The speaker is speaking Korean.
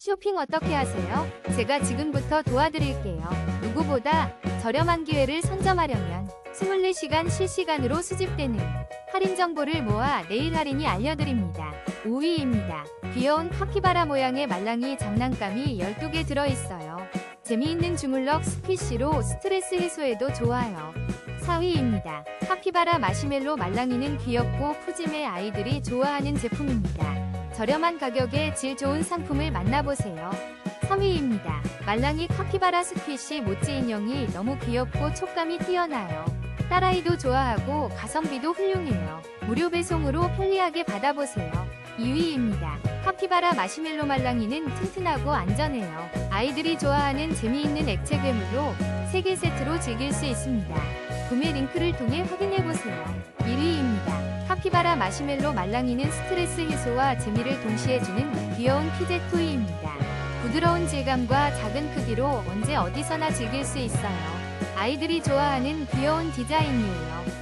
쇼핑 어떻게 하세요? 제가 지금부터 도와드릴게요. 누구보다 저렴한 기회를 선점하려면 24시간 실시간으로 수집되는 할인 정보를 모아 내일 할인이 알려드립니다. 5위입니다. 귀여운 카피바라 모양의 말랑이 장난감이 12개 들어있어요. 재미있는 주물럭 스퀴시로 스트레스 해소에도 좋아요. 4위입니다. 카피바라 마시멜로 말랑이는 귀엽고 푸짐해 아이들이 좋아하는 제품입니다. 저렴한 가격에 질 좋은 상품을 만나보세요. 3위입니다. 말랑이 카피바라 스퀴시 모찌 인형이 너무 귀엽고 촉감이 뛰어나요. 딸아이도 좋아하고 가성비도 훌륭해요. 무료 배송으로 편리하게 받아보세요. 2위입니다. 카피바라 마시멜로 말랑이는 튼튼하고 안전해요. 아이들이 좋아하는 재미있는 액체 괴물로 3개 세트로 즐길 수 있습니다. 구매 링크를 통해 확인해보세요. 1위입니다. 카피바라 마시멜로 말랑이는 스트레스 해소와 재미를 동시에 주는 귀여운 피제 토이입니다. 부드러운 질감과 작은 크기로 언제 어디서나 즐길 수 있어요. 아이들이 좋아하는 귀여운 디자인이에요.